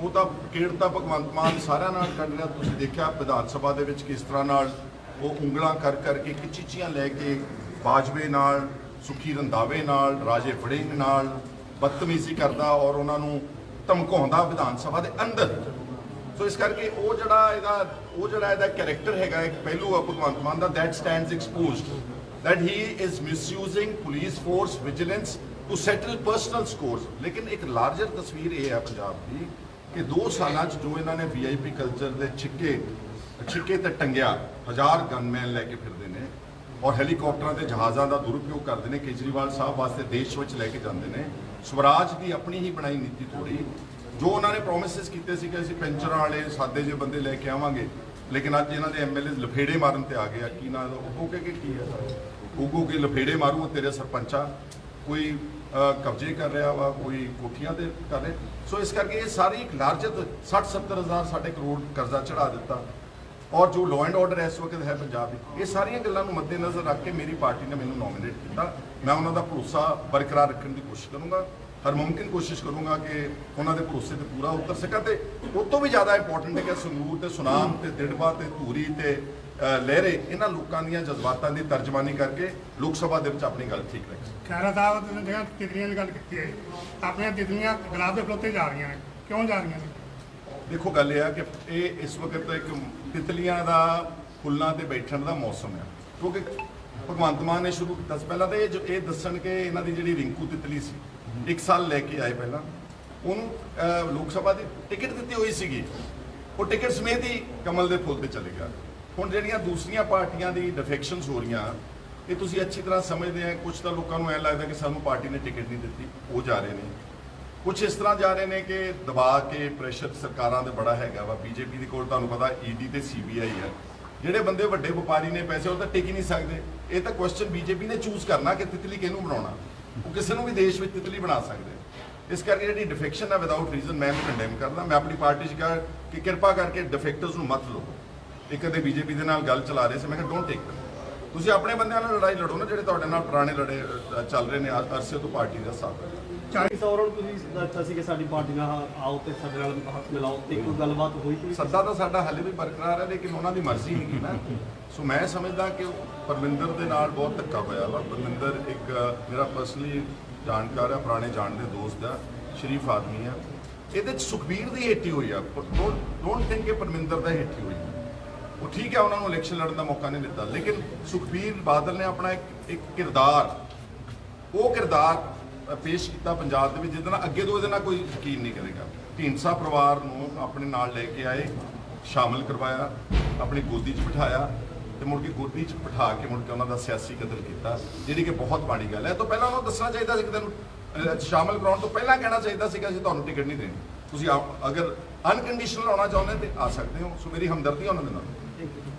ਉਹ ਤਾਂ ਕੀੜਤਾ ਭਗਵੰਤ ਮਾਨ ਸਾਰਿਆਂ ਨਾਲ ਕੱਢ ਰਿਹਾ ਤੁਸੀਂ ਦੇਖਿਆ ਵਿਧਾਨ ਸਭਾ ਦੇ ਵਿੱਚ ਕਿਸ ਤਰ੍ਹਾਂ ਨਾਲ ਉਹ ਉਂਗਲਾਂ ਕਰ ਕਰਕੇ ਕਿਚੀਚੀਆਂ ਲੈ ਕੇ ਬਾਜਵੇ ਨਾਲ, ਸੁਖੀ ਰੰਦਾਵੇ ਨਾਲ, ਰਾਜੇ ਵੜਿੰਗ ਨਾਲ ਬਦਤਮੀਜ਼ੀ ਕਰਦਾ ਔਰ ਉਹਨਾਂ ਨੂੰ ਧਮਕਾਉਂਦਾ ਵਿਧਾਨ ਸਭਾ ਦੇ ਅੰਦਰ। ਸੋ ਇਸ ਕਰਕੇ ਉਹ ਜਿਹੜਾ ਇਹਦਾ, ਉਹ ਜਿਹੜਾ ਇਹਦਾ ਕੈਰੈਕਟਰ ਹੈਗਾ, ਇੱਕ ਪਹਿਲੂ ਆ ਭਗਵੰਤ ਮਾਨ ਦਾ that stands exposed that he is misusing police force vigilance to settle personal scores ਲੇਕਿਨ ਇੱਕ ਲਾਰਜਰ ਤਸਵੀਰ ਇਹ ਹੈ ਪੰਜਾਬ ਦੀ ਕਿ 2 ਸਾਲਾਂ 'ਚ ਜੋ ਇਹਨਾਂ ਨੇ ਵੀਆਈਪੀ ਕਲਚਰ ਦੇ ਛਿੱਕੇ ਛਿੱਕੇ ਤੇ ਟੰਗਿਆ, ਹਜ਼ਾਰ ਗਨਮੈਨ ਲੈ ਕੇ ਫਿਰਦੇ ਨੇ ਔਰ ਹੈਲੀਕਾਪਟਰਾਂ ਤੇ ਜਹਾਜ਼ਾਂ ਦਾ ਦੁਰਉਪਯੋਗ ਕਰਦੇ ਨੇ, ਕੇਜਰੀਵਾਲ ਸਾਹਿਬ ਵਾਸਤੇ ਦੇਸ਼ ਵਿੱਚ ਲੈ ਕੇ ਜਾਂਦੇ ਨੇ, ਸਵਰਾਜ ਦੀ ਆਪਣੀ ਹੀ ਬਣਾਈ ਨੀਤੀ ਥੋੜੀ ਜੋ ਉਹਨਾਂ ਨੇ ਪ੍ਰੋਮਿਸਸ ਕੀਤੇ ਸੀ ਕਿ ਅਸੀਂ ਪੈਂਚਰਾਂ ਵਾਲੇ ਸਾਦੇ ਜਿਹੇ ਬੰਦੇ ਲੈ ਕੇ ਆਵਾਂਗੇ, ਲੇਕਿਨ ਅੱਜ ਇਹਨਾਂ ਦੇ ਐਮਐਲਏ ਲਫੇੜੇ ਮਾਰਨ ਤੇ ਆ ਗਏ ਆ। ਕੀ ਨਾ ਉਹ ਕਿ ਕੀ ਹੈ? ਉਹ ਕੇ ਲਫੇੜੇ ਮਾਰੂ ਤੇਰੇ ਸਰਪੰਚਾ। ਕੋਈ ਕਬਜ਼ੇ ਕਰ ਰਿਹਾ ਵਾ, ਕੋਈ ਕੋਠੀਆਂ ਤੇ ਕਰ ਰਿਹਾ। ਸੋ ਇਸ ਕਰਕੇ ਇਹ ਸਾਰੀ ਇੱਕ ਲਾਰਜਰ 60 70 ਹਜ਼ਾਰ ਸਾਡੇ ਕਰੋੜ ਕਰਜ਼ਾ ਚੜਾ ਦਿੱਤਾ। ਔਰ ਜੋ ਲਾਅ ਐਂਡ ਆਰਡਰ ਇਸ ਵਕਤ ਹੈ ਪੰਜਾਬ ਵਿੱਚ, ਇਹ ਸਾਰੀਆਂ ਗੱਲਾਂ ਨੂੰ ਮੱਦੇਨਜ਼ਰ ਰੱਖ ਕੇ ਮੇਰੀ ਪਾਰਟੀ ਨੇ ਮੈਨੂੰ ਨੋਮੀਨੇਟ ਕੀਤਾ। ਮੈਂ ਉਹਨਾਂ ਦਾ ਭਰੋਸਾ ਬਰਕਰਾਰ ਰੱਖਣ ਦੀ ਕੋਸ਼ਿਸ਼ ਕਰੂੰਗਾ। ਹਰ ਮੁਮਕਿਨ ਕੋਸ਼ਿਸ਼ ਕਰੂੰਗਾ ਕਿ ਉਹਨਾਂ ਦੇ ਭਰੋਸੇ ਤੇ ਪੂਰਾ ਉਤਰ ਸਕਾਂ ਤੇ ਉਸ ਤੋਂ ਵੀ ਜ਼ਿਆਦਾ ਇੰਪੋਰਟੈਂਟ ਹੈ ਕਿ ਸੰਗਰੂਰ ਤੇ ਸੁਨਾਮ ਤੇ ਦਿੜਬਾ ਤੇ ਧੂਰੀ ਤੇ ਲਹਿਰੇ ਇਹਨਾਂ ਲੋਕਾਂ ਦੀਆਂ ਜਜ਼ਬਾਤਾਂ ਦੀ ਤਰਜਮਾਨੀ ਕਰਕੇ ਲੋਕ ਸਭਾ ਦੇ ਵਿੱਚ ਆਪਣੀ ਗੱਲ ਠੀਕ ਰੱਖ। ਖੈਰਾ ਸਾਹਿਬ ਨੇ ਜਿਹੜਾ ਤਿਤਲੀਆਂ ਦੀ ਗੱਲ ਕੀਤੀ ਹੈ। ਆਪਣੀਆਂ ਤਿਤਲੀਆਂ ਗੁਲਾਬ ਦੇ ਫਲੋਤੇ ਜਾ ਰਹੀਆਂ ਨੇ। ਕਿਉਂ ਜਾ ਰਹੀਆਂ ਨੇ? ਦੇਖੋ ਗੱਲ ਇਹ ਆ ਕਿ ਇਹ ਇਸ ਵਕਤ ਇੱਕ ਤਿਤਲੀਆਂ ਦਾ ਫੁੱਲਾਂ ਤੇ ਬੈਠਣ ਦਾ ਮੌਸਮ ਹੈ ਕਿਉਂਕਿ ਭਗਵੰਤ ਮਾਨ ਨੇ ਸ਼ੁਰੂ ਕੀਤਾ ਸੀ। ਪਹਿਲਾਂ ਤਾਂ ਇਹ ਜੋ ਇਹ ਦੱਸਣ ਕਿ ਇਹਨਾਂ ਦੀ ਜਿਹੜੀ ਰਿੰਕੂ ਤਿਤਲੀ ਸੀ ਇੱਕ ਸਾਲ ਲੈ ਕੇ ਆਏ ਪਹਿਲਾਂ। ਉਹਨੂੰ ਲੋਕ ਸਭਾ ਦੀ ਟਿਕਟ ਦਿੱਤੀ ਹੋਈ ਸੀਗੀ। ਉਹ ਟਿਕਟ ਸਮੇਤ ਹੀ ਕਮਲ ਦੇ ਫੁੱਲ ਤੇ ਚਲੇ ਗਿਆ। ਹੁਣ ਜਿਹੜੀਆਂ ਦੂਸਰੀਆਂ ਪਾਰਟੀਆਂ ਦੀ ਡਿਫੈਕਸ਼ਨਸ ਹੋ ਰਹੀਆਂ, ਇਹ ਤੁਸੀਂ ਅੱਛੀ ਤਰ੍ਹਾਂ ਸਮਝਦੇ ਆ ਕੁਝ ਤਾਂ ਲੋਕਾਂ ਨੂੰ ਐ ਲੱਗਦਾ ਕਿ ਸਾਨੂੰ ਪਾਰਟੀ ਨੇ ਟਿਕਟ ਨਹੀਂ ਦਿੱਤੀ, ਉਹ ਜਾ ਰਹੇ ਨੇ। ਕੁਝ ਇਸ ਤਰ੍ਹਾਂ ਜਾ ਰਹੇ ਨੇ ਕਿ ਦਬਾ ਕੇ ਪ੍ਰੈਸ਼ਰ ਸਰਕਾਰਾਂ ਦੇ ਬੜਾ ਹੈਗਾ ਵਾ ਬੀਜੇਪੀ ਦੇ ਕੋਲ ਤੁਹਾਨੂੰ ਪਤਾ ਈਡੀ ਤੇ ਸੀਬੀਆਈ ਹੈ ਜਿਹੜੇ ਬੰਦੇ ਵੱਡੇ ਵਪਾਰੀ ਨੇ ਪੈਸੇ, ਉਹ ਤਾਂ ਟਿਕ ਹੀ ਨਹੀਂ ਸਕਦੇ। ਇਹ ਤਾਂ ਕੁਐਸਚਨ ਬੀਜੇਪੀ ਨੇ ਚੂਜ਼ ਕਰਨਾ ਕਿ ਤਿਤਲੀ ਕਿਹਨੂੰ ਬਣਾਉਣਾ। ਉਹ ਕਿਸੇ ਨੂੰ ਵੀ ਦੇਸ਼ ਵਿੱਚ ਤਿਤਲੀ ਬਣਾ ਸਕਦੇ। ਇਸ ਕਰਕੇ ਜਿਹੜੀ ਡਿਫੈਕਸ਼ਨ ਹੈ ਵਿਦਆਊਟ ਰੀਜ਼ਨ ਮੈਂ ਇਹਨੂੰ ਕੰਡੈਮ ਕਰਦਾ। ਮੈਂ ਆਪਣੀ ਪਾਰਟੀ 'ਚ ਕਿਹਾ ਕਿ ਕਿਰਪਾ ਕਰਕੇ ਡਿਫੈਕਟਰਸ ਨੂੰ ਮਤ ਲਓ ਇੱਕ ਕਦੇ ਬੀਜੇਪੀ ਦੇ ਨਾਲ ਗੱਲ ਚਲਾ ਰਹੇ ਸੀ ਮੈਂ ਕਿਹਾ ਡੋਂਟ ਟੇਕ ਤੁਸੀਂ ਆਪਣੇ ਬੰਦਿਆਂ ਨਾਲ ਲੜਾਈ ਲੜੋ ਨਾ ਜਿਹੜੇ ਤੁਹਾਡੇ ਨਾਲ ਪੁਰਾਣੇ ਲੜੇ ਚੱਲ ਰਹੇ ਨੇ ਅਰਸੇ ਤੋਂ ਪਾਰਟੀ ਦਾ ਸਾਥ। ਚਾਲੀ ਸੌਰਨ ਤੁਸੀਂ ਦੱਸਿਆ ਸੀ ਕਿ ਸਾਡੀ ਪਾਰਟੀ ਨਾਲ ਆਓ ਤੇ ਸਾਡੇ ਨਾਲ ਹੱਥ ਮਿਲਾਓ ਤੇ ਕੋਈ ਗੱਲਬਾਤ ਹੋਈ ਕੋਈ ਸੱਦਾ ਤਾਂ ਸਾਡਾ ਹਲੇ ਵੀ ਬਰਕਰਾਰ ਹੈ ਲੇਕਿਨ ਉਹਨਾਂ ਦੀ ਮਰਜ਼ੀ ਨਹੀਂ ਨਾ। ਸੋ ਮੈਂ ਸਮਝਦਾ ਕਿ ਪਰਮਿੰਦਰ ਦੇ ਨਾਲ ਬਹੁਤ ਧੱਕਾ ਹੋਇਆ ਵਾ। ਪਰਮਿੰਦਰ ਇੱਕ ਮੇਰਾ ਪਰਸਨਲੀ ਜਾਣਕਾਰ ਹੈ ਪੁਰਾਣੇ ਜਾਣਦੇ ਦੋਸਤ ਆ ਸ਼ਰੀਫ ਆਦਮੀ ਆ। ਇਹਦੇ ਚ ਸੁਖਬੀਰ ਦੀ ਹੇਠੀ ਹੋਈ ਆ। ਡੋਂਟ ਥਿੰਕ ਕਿ ਪਰਮਿੰਦਰ ਦਾ ਹੇਠੀ ਹੋਈ ਉਹ ਠੀਕ ਹੈ ਉਹਨਾਂ ਨੂੰ ਇਲੈਕਸ਼ਨ ਲੜਨ ਦਾ ਮੌਕਾ ਨਹੀਂ ਦਿੱਤਾ। ਲੇਕਿਨ ਸੁਖਬੀਰ ਬਾਦਲ ਨੇ ਆਪਣਾ ਇੱਕ ਇੱਕ ਕਿਰਦਾਰ ਉਹ ਕਿਰਦਾਰ ਪੇਸ਼ ਕੀਤਾ ਪੰਜਾਬ ਦੇ ਵਿੱਚ ਜਿਹਦੇ ਨਾਲ ਅੱਗੇ ਤੋਂ ਇਹਦੇ ਨਾਲ ਕੋਈ ਯਕੀਨ ਨਹੀਂ ਕਰੇਗਾ। ਢੀਂਡਸਾ ਪਰਿਵਾਰ ਨੂੰ ਆਪਣੇ ਨਾਲ ਲੈ ਕੇ ਆਏ ਸ਼ਾਮਲ ਕਰਵਾਇਆ ਆਪਣੀ ਗੋਦੀ 'ਚ ਬਿਠਾਇਆ ਤੇ ਮੁੜ ਕੇ ਗੋਦੀ 'ਚ ਬਿਠਾ ਕੇ ਮੁੜ ਕੇ ਉਹਨਾਂ ਦਾ ਸਿਆਸੀ ਕਤਲ ਕੀਤਾ ਜਿਹੜੀ ਕਿ ਬਹੁਤ ਮਾੜੀ ਗੱਲ ਹੈ। ਇਹ ਤੋਂ ਪਹਿਲਾਂ ਉਹਨਾਂ ਨੂੰ ਦੱਸਣਾ ਚਾਹੀਦਾ ਸੀ ਕਿ ਤੈਨੂੰ ਅ, ਸ਼ਾਮਲ ਕਰਾਉਣ ਤੋਂ ਪਹਿਲਾਂ ਕਹਿਣਾ ਚਾਹੀਦਾ ਸੀਗਾ ਅਸੀਂ ਤੁਹਾਨੂੰ ਟਿਕਟ ਨਹੀਂ ਦੇਣੀ। ਤੁਸੀਂ ਆ- ਅਗਰ ਅਨਕੰਡੀਸ਼ਨਲ ਆਉਣਾ ਚਾਹੁੰਦੇ ਤੇ ਆ ਸਕਦੇ ਹੋ। ਸੋ ਮੇਰੀ ਹਮਦਰਦੀ ਹੈ ਉਹਨਾਂ ਦੇ ਨਾਲ। Thank you.